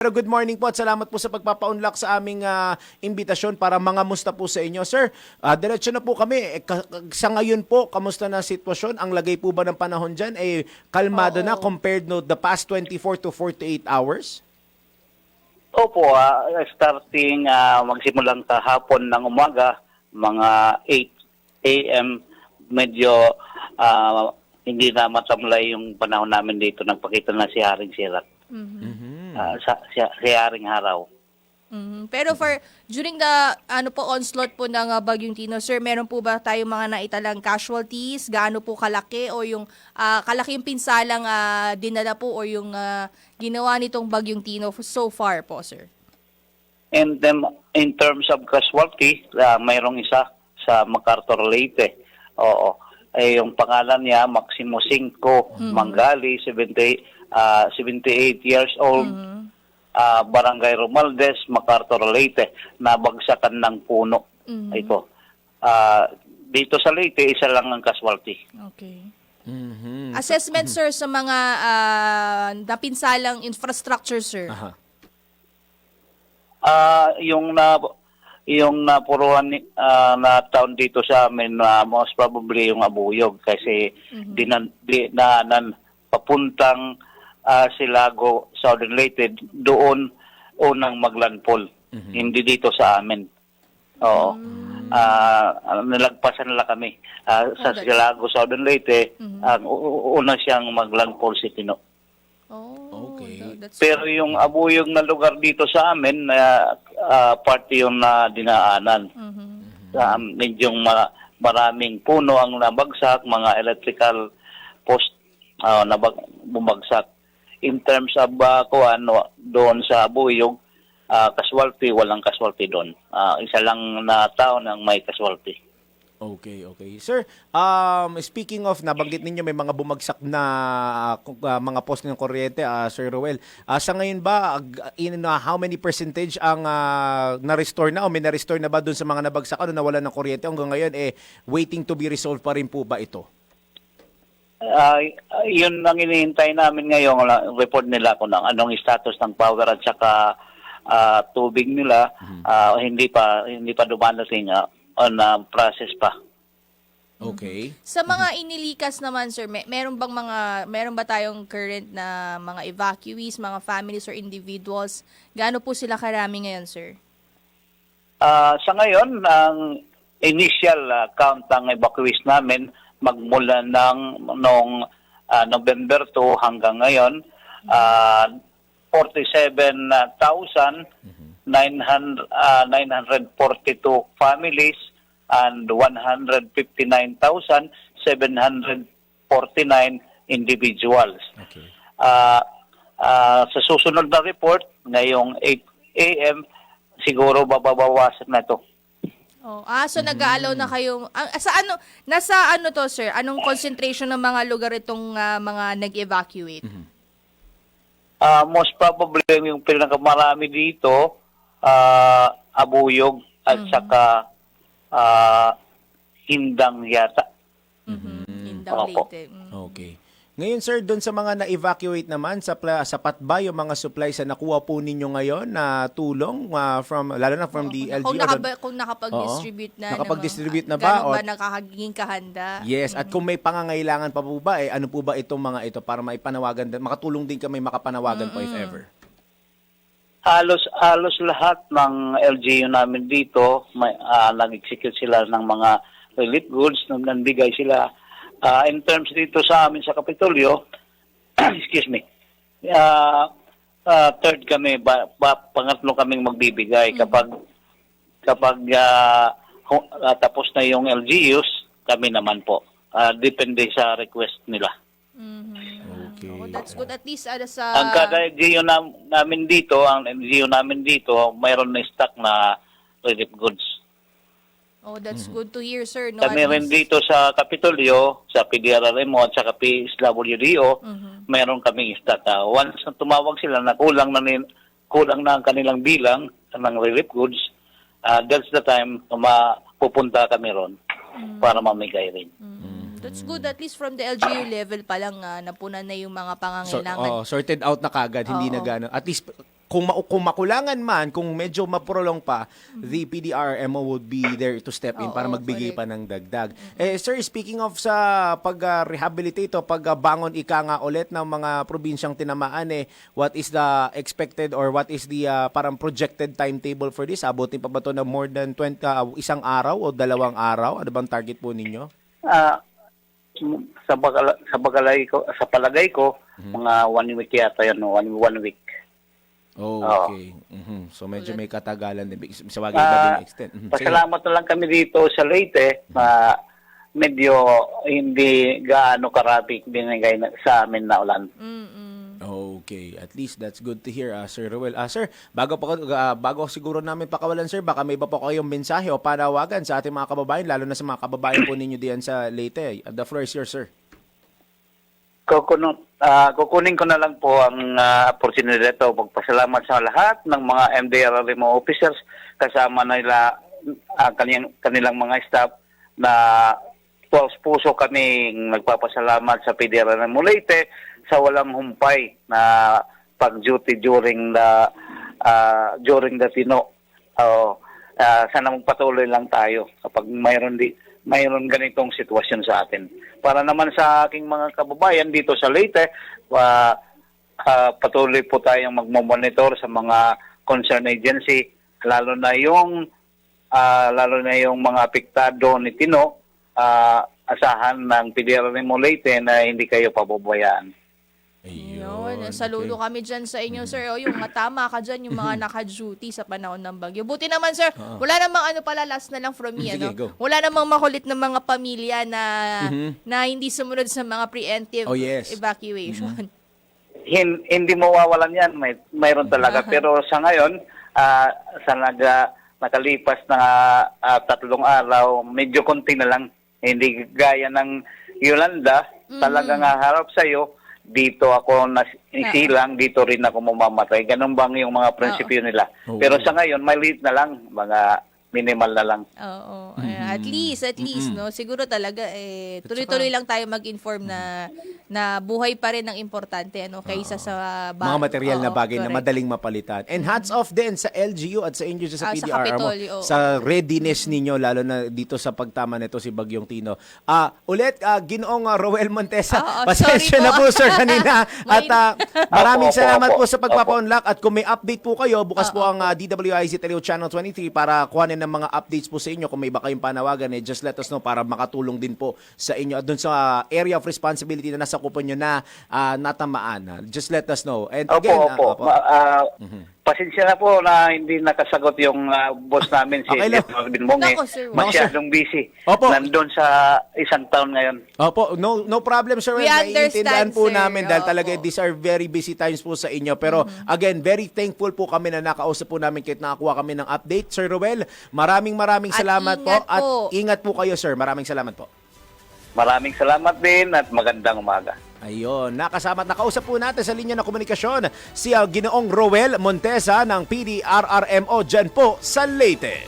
Pero good morning po at salamat po sa pagpapaunlak sa aming ah, imbitasyon para mga musta po sa inyo. Sir, ah, diretso na po kami. Eh, ka- sa ngayon po, kamusta na sitwasyon? Ang lagay po ba ng panahon dyan? Eh, kalmado na compared no the past 24 to 48 hours? Opo, ah, starting ah, magsimulang kahapon ng umaga, mga 8 a.m., medyo ah, hindi na matamlay yung panahon namin dito. Nagpakita na si Haring Sirat. Ah, sa, si, si Haring Haraw. Mhm. Pero for during the ano po onslaught po ng uh, Bagyong Tino, sir, meron po ba tayong mga naitalang casualties? Gaano po kalaki o yung ah, kalaki yung pinsalang ah, dinala po o yung ah, ginawa nitong Bagyong Tino so far po, sir? And then, in terms of casualty, ah, mayroong isa sa MacArthur Leyte. Oo. Eh, yung pangalan niya, Maximo Cinco Mangali, 70, ah, 78 years old. ah, Barangay Romaldes, MacArthur Leyte, nabagsakan ng puno. Ito. Ah, dito sa Leyte, isa lang ang casualty. Okay. Mhm. Assessment, sir, sa mga ah, napinsalang infrastructure, sir. Aha. Ah, yung na yung napuruan ni ah, na town dito sa amin na most probably yung Abuyog kasi dinan di, na, nan papuntang ah, Silago Southern Leyte doon unang maglandfall hindi dito sa amin. Oo. Ah, nilagpasan nila kami. Ah, sa that's- Silago Southern Leyte ang u- u- una siyang maglandfall si Tino. Oh, Okay. that's pero yung abuyog na lugar dito sa amin, uh, party yung na dinaanan. Mhm. Uh, medyo ma- maraming puno ang nabagsak, mga electrical post uh, nabag- bumagsak. In terms of uh, kuan, doon sa abuyog, uh, casualty, walang casualty doon. Uh, isa lang na tao nang may casualty. Okay, okay. Sir, um, speaking of, nabanggit ninyo may mga bumagsak na kung- ah, mga post ng kuryente, ah, Sir Roel. Ah, sa ngayon ba, ag- in ah, how many percentage ang ah, na-restore na o may na-restore na ba doon sa mga nabagsak o nawalan ng kuryente? Hanggang ngayon, eh, waiting to be resolved pa rin po ba ito? Ay, yun ang inihintay namin ngayon, la- report nila kung ang anong status ng power at saka ah, tubig nila. Ah, hindi pa hindi pa dumadating ah, on ah, process pa. Okay. Sa mga inilikas naman sir, may, meron bang mga meron ba tayong current na mga evacuees, mga families or individuals? Gaano po sila karami ngayon, sir? Ah, sa ngayon, ang initial ah, count ng evacuees namin magmula ng noong ah, November 2 hanggang ngayon, 47,900 ah, 942 families and 159,749 individuals. Okay. Ah, ah, sa susunod na report, ngayong 8 a.m., siguro bababawasan na to. Oh, ah, so nag-aalaw na kayong ah, sa ano nasa ano to, sir? Anong concentration ng mga lugar itong ah, mga nag-evacuate? Ah, most probably, yung pinakamarami dito, ah, abuyog at saka ah, hindang yata. Mhm. Indang Opo. Mm. Okay. Ngayon sir, doon sa mga na-evacuate naman, sa pla- sapat ba yung mga supplies na nakuha po ninyo ngayon na tulong ah, from lalo na from the LGU? Kung, nakaba, kung nakapag-distribute na. ng- Nakapag-distribute na ba? Gano'n ba nakakaging kahanda? Yes, at kung may pangangailangan pa po ba, eh, ano po ba itong mga ito para maipanawagan, makatulong din kami makapanawagan po if ever? Halos halos lahat ng LGU namin dito may ah, nag-execute sila ng mga relief goods nang nanbigay sila Ah, in terms dito sa amin sa Kapitolyo excuse me ah, ah, third kami ba, ba, pangatlo kaming magbibigay kapag kapag ah, hu- ah, tapos na yung LGUs kami naman po Ah, depende sa request nila Okay. Oh, that's good. At least ada sa... ang kada LGU nam- namin dito, ang LGU namin dito, mayroon na stock na relief goods. Oh, that's good to hear, sir. No, Kami rin dito sa Kapitolyo, sa PDRRMO at sa PSWDO, Mhm. mayroon kaming. Ah, once na tumawag sila na kulang na, nin- kulang na ang kanilang bilang ng relief goods, ah, that's the time na mapupunta kami ron para mamigay rin. Mm, That's good. At least from the LGU level pa lang, ah, napunan na yung mga So, pangangailangan. oh, sorted out na kagad, hindi Oo. na gano'n. At least kung, ma- kung makulangan man, kung medyo maprolong pa, the PDRMO would be there to step in Oo, para magbigay pa ng dagdag. Eh, sir, speaking of sa pag-rehabilitate o pagbangon ika nga ulit ng mga probinsyang tinamaan, eh, what is the expected or what is the ah, parang projected timetable for this? Abutin pa ba ito na more than 20, ah, isang araw o dalawang araw? Ano bang target po ninyo? Ah, sa bagala, sa bagalay ko sa palagay ko mga one week yata yan no? one, one week Oh, Oo. okay. Mhm. So medyo may katagalan din. Sa bagay, Ah, iba din extent. Mhm. Sige. pasalamat na lang kami dito sa Leyte na medyo hindi gaano karami binigay na, sa amin na ulan Mm-mm. Okay, at least that's good to hear, ah, Sir Ruel. Ah, sir, bago pa ah, bago siguro namin pakawalan, sir, baka may iba pa kayong mensahe o panawagan sa ating mga kababayan, lalo na sa mga kababayan po ninyo diyan sa Leyte. The floor is yours, sir. Kukunin, ah, kukunin ko na lang po ang uh, opportunity ito. Magpasalamat sa lahat ng mga MDRRMO officers kasama nila ah, kanilang, kanilang mga staff na tuwas puso kami nagpapasalamat sa PDRRMO Leyte sa walang humpay na pag-duty during the ah, during the Tino. Oh, ah, sana magpatuloy lang tayo kapag mayroon di mayroon ganitong sitwasyon sa atin. Para naman sa aking mga kababayan dito sa Leyte, ah, ah, patuloy po tayong magmomonitor sa mga concern agency, lalo na yung ah, lalo na yung mga apektado ni Tino, ah, asahan ng ni Leyte na hindi kayo pababayaan. Yun, saludo kami dyan sa inyo, sir. O, yung matama ka dyan, yung mga naka-duty sa panahon ng bagyo. Buti naman, sir, wala namang ano pala, last na lang from me, Sige, ano? go. Wala namang makulit ng mga pamilya na Mhm. na hindi sumunod sa mga preemptive Oh, yes. evacuation. hin, hindi mawawalan yan, may mayroon talaga. Pero sa ngayon, ah, sa nag, ah, nakalipas na ah, tatlong araw, medyo konti na lang. Hindi gaya ng Yolanda, talagang haharap sa'yo, dito ako nasilang, dito rin ako mamamatay. Ganun bang yung mga prinsipyo nila. Oo. Pero sa ngayon, maliit na lang, mga minimal na lang. Oo. At least, at least, no? Siguro talaga, eh, tuloy-tuloy lang tayo mag-inform na na buhay pa rin ang importante, ano? Kaysa sa... ba- mga material na Oo, bagay na correct. madaling mapalitan. And hats off din sa LGU at sa inyo dyan sa Ah, sa PDR mo, Kapitolyo, oo. sa readiness ninyo lalo na dito sa pagtama nito si Bagyong Tino. Ah, ulit ah, Ginoong ah, Roel Montesa. Oo, pasensya sorry na po. po sir kanina at ah, maraming Opo, opo, salamat opo. po sa pagpapa-unlock at kung may update po kayo, bukas Oo, po ang ah, DWIZ Teleo Channel 23 para kuhanin ng mga updates po sa inyo kung may iba kayong panawagan eh just let us know para makatulong din po sa inyo at dun sa area of responsibility na nasa kupo nyo na ah, natamaan. Just let us know. And Opo, again, ah, opo. opo. Ma- ah, Pasensya na po na hindi nakasagot yung ah, boss namin si Okay lang. Marvin Monge. Nako, sir. Masyadong busy. Opo. Nandun sa isang taon ngayon. Opo, no no problem sir. We Naiintindihan understand, po sir. namin dahil Opo. talaga these are very busy times po sa inyo. Pero again, very thankful po kami na nakausap po namin kahit nakakuha kami ng update. Sir Ruel, maraming maraming At salamat po. ingat At po. ingat po kayo sir. Maraming salamat po. Maraming salamat din at magandang umaga. Ayun, nakasama at nakausap po natin sa linya ng komunikasyon si uh, Ginoong Roel Montesa ng PDRRMO dyan po sa Leyte.